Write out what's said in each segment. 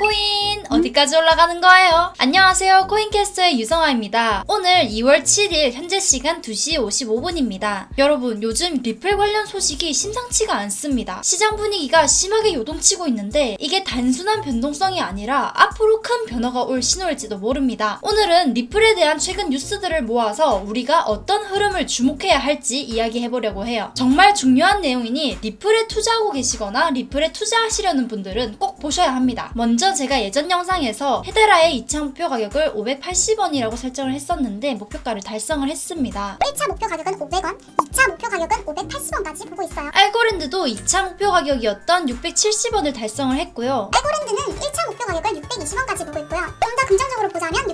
비트코인 어디까지 올라가는 거예요? 안녕하세요. 코인캐스터의 유성아입니다. 오늘 2월 7일 현재 시간 2시 55분입니다. 여러분 요즘 리플 관련 소식이 심상치가 않습니다. 시장 분위기가 심하게 요동치고 있는데 이게 단순한 변동성이 아니라 앞으로 큰 변화가 올 신호일지도 모릅니다. 오늘은 리플에 대한 최근 뉴스들을 모아서 우리가 어떤 흐름을 주목해야 할지 이야기해보려고 해요. 정말 중요한 내용이니 리플에 투자하고 계시거나 리플에 투자하시려는 분들은 꼭 보셔야 합니다. 먼저 제가 예전 영상 에서 헤데라의 2차 목표 가격을 580원이라고 설정을 했었는데 목표가를 달성을 했습니다. 1차 목표 가격은 500원, 2차 목표 가격은 580원까지 보고 있어요. 알고랜드도 2차 목표 가격이었던 670원을 달성을 했고요. 알고랜드는 1차 목표 가격을 620원까지 보고 있고요. 좀 더 긍정적으로 보자면 670원까지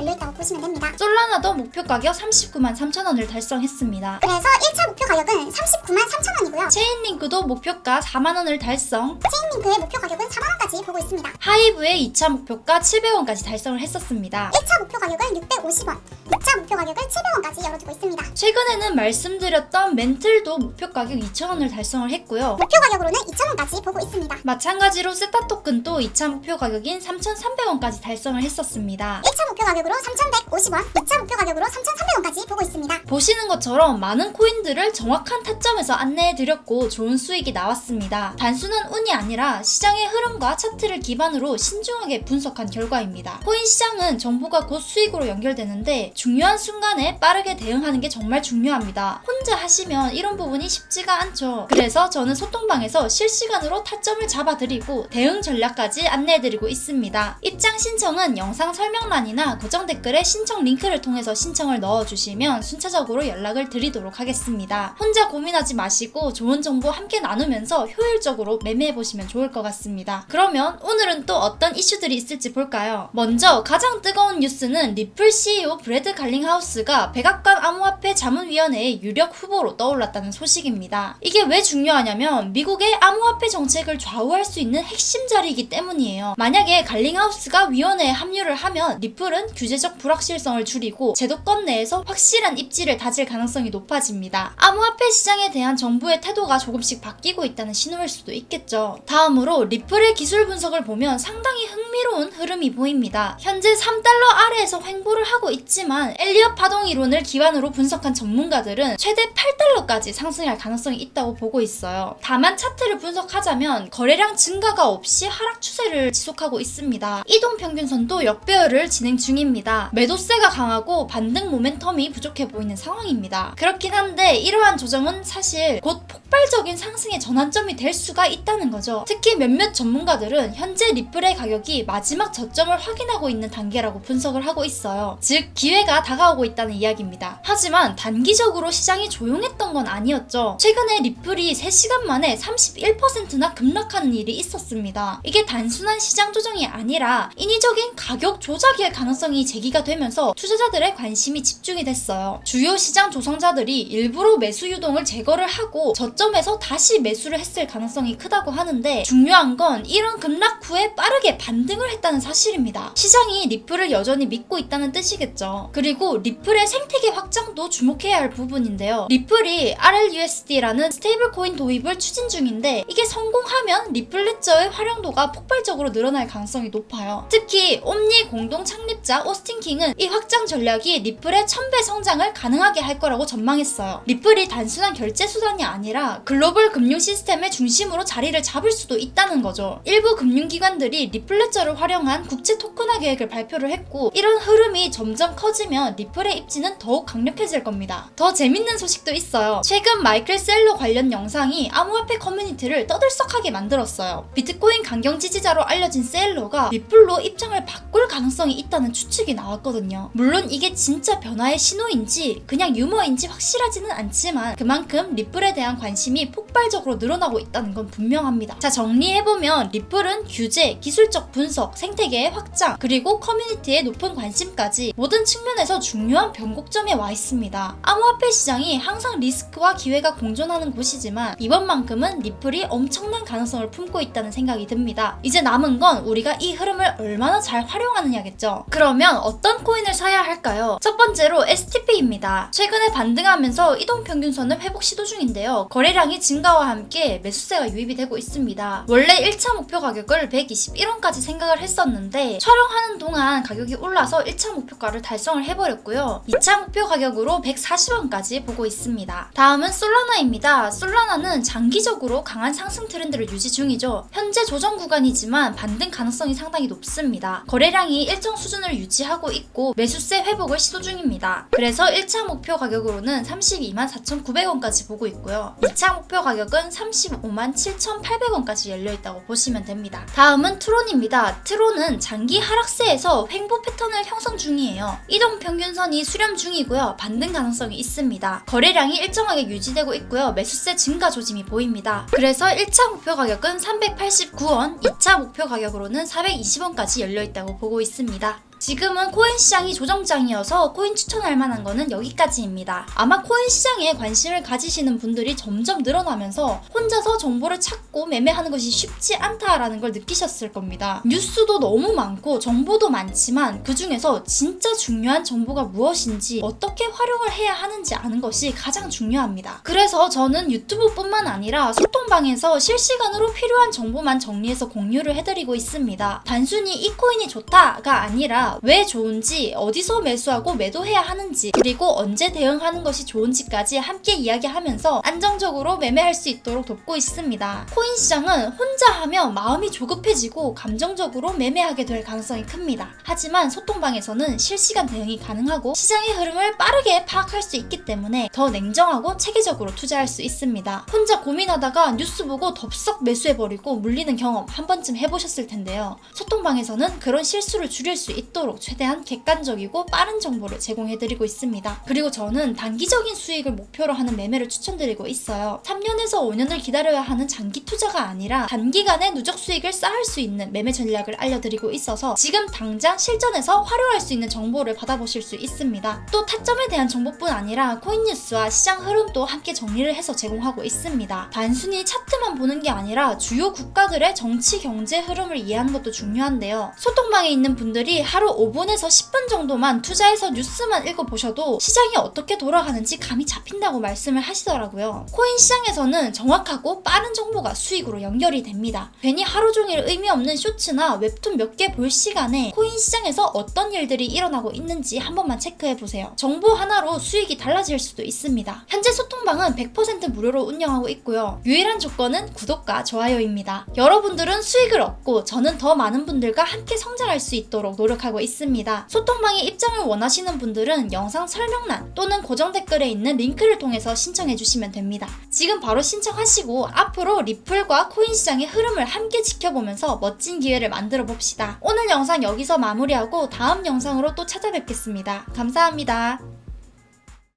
열려있다고 보시면 됩니다. 솔라나도 목표 가격 39만 3천원을 달성했습니다. 그래서 1차 목표 가격은 39만 3천원이고요. 체인링크도 목표가 4만원을 달성, 체인링크의 목표 가격은 4만원까지 보고 있습니다. 하이브의 2차 목표가 700원까지 달성을 했었습니다. 1차 목표 가격을 650원, 2차 목표 가격을 700원까지 열어두고 있습니다. 최근에는 말씀드렸던 멘틀도 목표 가격 2,000원을 달성을 했고요. 목표 가격으로는 2,000원까지 보고 있습니다. 마찬가지로 세타 토큰도 2차 목표 가격인 3,300원까지 달성을 했었습니다. 1차 목표 가격으로 3,150원, 2차 목표 가격으로 3,300원까지 보고 있습니다. 보시는 것처럼 많은 코인들을 정확한 타점에서 안내해드렸고 좋은 수익이 나왔습니다. 단순한 운이 아니라 시장의 흐름과 차트를 기반으로 신중하게 분석한 결과입니다. 코인 시장은 정보가 곧 수익으로 연결되는데 중요한 순간에 빠르게 대응하는 게 정말 중요합니다. 혼자 하시면 이런 부분이 쉽지가 않죠. 그래서 저는 소통방에서 실시간으로 타점을 잡아드리고 대응 전략까지 안내해드리고 있습니다. 입장 신청은 영상 설명란이나 고정 댓글에 신청 링크를 통해서 신청을 넣어주시면 순차적으로 연락을 드리도록 하겠습니다. 혼자 고민하지 마시고 좋은 정보 함께 나누면서 효율적으로 매매해보시면 좋을 것 같습니다. 그러면 오늘은 또 어떤 이슈들이 있을지 볼까요? 먼저 가장 뜨거운 뉴스는 리플 CEO 브래드 갈링하우스가 백악관 암호화폐 자문위원회의 유력 후보로 떠올랐다는 소식입니다. 이게 왜 중요하냐면 미국의 암호화폐 정책을 좌우할 수 있는 핵심 자리이기 때문이에요. 만약에 갈링하우스가 위원회에 합류를 하면 리플은 규제적 불확실성을 줄이고 제도권 내에서 확실한 입지를 다질 가능성이 높아집니다. 암호화폐 시장에 대한 정부의 태도가 조금씩 바뀌고 있다는 신호일 수도 있겠죠. 다음으로 리플의 기술 분석을 보면 상당히 흥미로운 흐름이 보입니다. 현재 3달러 아래에서 횡보를 하고 있지만 엘리엇 파동 이론을 기반으로 분석한 전문가들은 최대 8달러까지 상승할 가능성이 있다고 보고 있어요. 다만 차트를 분석하자면 거래량 증가가 없이 하락 추세를 지속하고 있습니다. 이동 평균선도 역배열을 진행 중입니다. 매도세가 강하고 반등 모멘텀이 부족해 보이는 상황입니다. 그렇긴 한데 이러한 조정은 사실 곧 폭발적인 상승의 전환점이 될 수가 있다는 거죠. 특히 몇몇 전문가들은 현재 리플의 가격이 마지막 저점을 확인하고 있는 단계라고 분석을 하고 있어요. 즉 기회가 다가오고 있다는 이야기입니다. 하지만 단기적으로 시장이 조용했던 건 아니었죠. 최근에 리플이 3시간 만에 31%나 급락하는 일이 있었습니다. 이게 단순한 시장 조정이 아니라 인위적인 가격 조작일 가능성 이 제기가 되면서 투자자들의 관심이 집중이 됐어요. 주요 시장 조성자들이 일부러 매수 유동을 제거를 하고 저점에서 다시 매수를 했을 가능성이 크다고 하는데 중요한 건 이런 급락 후에 빠르게 반등을 했다는 사실입니다. 시장이 리플을 여전히 믿고 있다는 뜻이겠죠. 그리고 리플의 생태계 확장도 주목해야 할 부분인데요. 리플이 RLUSD라는 스테이블 코인 도입을 추진 중인데 이게 성공하면 리플 레저의 활용도가 폭발적으로 늘어날 가능성이 높아요. 특히 옴니 공동 창립자 오스틴 킹은 이 확장 전략이 리플의 1000배 성장을 가능하게 할 거라고 전망했어요. 리플이 단순한 결제 수단이 아니라 글로벌 금융 시스템의 중심으로 자리를 잡을 수도 있다는 거죠. 일부 금융기관들이 리플 레저를 활용한 국제 토큰화 계획을 발표를 했고 이런 흐름이 점점 커지면 리플의 입지는 더욱 강력해질 겁니다. 더 재밌는 소식도 있어요. 최근 마이클 셀러 관련 영상이 암호화폐 커뮤니티를 떠들썩하게 만들었어요. 비트코인 강경 지지자로 알려진 셀러가 리플로 입장을 바꿀 가능성이 있다는 추측 이 나왔거든요. 물론 이게 진짜 변화의 신호인지 그냥 유머인지 확실하지는 않지만 그만큼 리플에 대한 관심이 폭발적으로 늘어나고 있다는 건 분명합니다. 자 정리해보면 리플은 규제, 기술적 분석, 생태계의 확장 그리고 커뮤니티의 높은 관심까지 모든 측면에서 중요한 변곡점에 와 있습니다. 암호화폐 시장이 항상 리스크와 기회가 공존하는 곳이지만 이번만큼은 리플이 엄청난 가능성을 품고 있다는 생각이 듭니다. 이제 남은 건 우리가 이 흐름을 얼마나 잘 활용하느냐겠죠. 그러면 어떤 코인을 사야 할까요? 첫 번째로 STP입니다. 최근에 반등하면서 이동평균선을 회복 시도 중인데요. 거래량이 증가와 함께 매수세가 유입이 되고 있습니다. 원래 1차 목표 가격을 121원까지 생각을 했었는데 촬영하는 동안 가격이 올라서 1차 목표가를 달성을 해버렸고요. 2차 목표 가격으로 140원까지 보고 있습니다. 다음은 솔라나입니다. 솔라나는 장기적으로 강한 상승 트렌드를 유지 중이죠. 현재 조정 구간이지만 반등 가능성이 상당히 높습니다. 거래량이 일정 수준을 유지 하고 있고 매수세 회복을 시도 중입니다. 그래서 1차 목표 가격으로는 32만 4,900원까지 보고 있고요. 2차 목표 가격은 35만 7,800원까지 열려 있다고 보시면 됩니다. 다음은 트론입니다. 트론은 장기 하락세에서 횡보 패턴을 형성 중이에요. 이동 평균선이 수렴 중이고요. 반등 가능성이 있습니다. 거래량이 일정하게 유지되고 있고요. 매수세 증가 조짐이 보입니다. 그래서 1차 목표 가격은 389원, 2차 목표 가격으로는 420원까지 열려 있다고 보고 있습니다. 지금은 코인 시장이 조정장이어서 코인 추천할 만한 거는 여기까지입니다. 아마 코인 시장에 관심을 가지시는 분들이 점점 늘어나면서 혼자서 정보를 찾고 매매하는 것이 쉽지 않다라는 걸 느끼셨을 겁니다. 뉴스도 너무 많고 정보도 많지만 그 중에서 진짜 중요한 정보가 무엇인지 어떻게 활용을 해야 하는지 아는 것이 가장 중요합니다. 그래서 저는 유튜브뿐만 아니라 소통방에서 실시간으로 필요한 정보만 정리해서 공유를 해드리고 있습니다. 단순히 이 코인이 좋다가 아니라 왜 좋은지, 어디서 매수하고 매도해야 하는지, 그리고 언제 대응하는 것이 좋은지까지 함께 이야기하면서 안정적으로 매매할 수 있도록 돕고 있습니다. 코인 시장은 혼자 하면 마음이 조급해지고 감정적으로 매매하게 될 가능성이 큽니다. 하지만 소통방에서는 실시간 대응이 가능하고 시장의 흐름을 빠르게 파악할 수 있기 때문에 더 냉정하고 체계적으로 투자할 수 있습니다. 혼자 고민하다가 뉴스 보고 덥석 매수해버리고 물리는 경험 한 번쯤 해보셨을 텐데요. 소통방에서는 그런 실수를 줄일 수 있도록 최대한 객관적이고 빠른 정보를 제공해드리고 있습니다. 그리고 저는 단기적인 수익을 목표로 하는 매매를 추천드리고 있어요. 3년에서 5년을 기다려야 하는 장기 투자가 아니라 단기간에 누적 수익을 쌓을 수 있는 매매 전략을 알려드리고 있어서 지금 당장 실전에서 활용할 수 있는 정보를 받아보실 수 있습니다. 또 타점에 대한 정보뿐 아니라 코인 뉴스와 시장 흐름도 함께 정리를 해서 제공하고 있습니다. 단순히 차트만 보는 게 아니라 주요 국가들의 정치 경제 흐름을 이해하는 것도 중요한데요. 소통방에 있는 분들이 하루 5분에서 10분 정도만 투자해서 뉴스만 읽어보셔도 시장이 어떻게 돌아가는지 감이 잡힌다고 말씀을 하시더라고요. 코인 시장에서는 정확하고 빠른 정보가 수익으로 연결이 됩니다. 괜히 하루 종일 의미 없는 쇼츠나 웹툰 몇 개 볼 시간에 코인 시장에서 어떤 일들이 일어나고 있는지 한 번만 체크해 보세요. 정보 하나로 수익이 달라질 수도 있습니다. 현재 소통방은 100% 무료로 운영하고 있고요. 유일한 조건은 구독과 좋아요입니다. 여러분들은 수익을 얻고 저는 더 많은 분들과 함께 성장할 수 있도록 노력하고 있습니다. 소통방에 입장을 원하시는 분들은 영상 설명란 또는 고정 댓글에 있는 링크를 통해서 신청해 주시면 됩니다. 지금 바로 신청하시고 앞으로 리플과 코인 시장의 흐름을 함께 지켜보면서 멋진 기회를 만들어 봅시다. 오늘 영상 여기서 마무리하고 다음 영상으로 또 찾아뵙겠습니다. 감사합니다.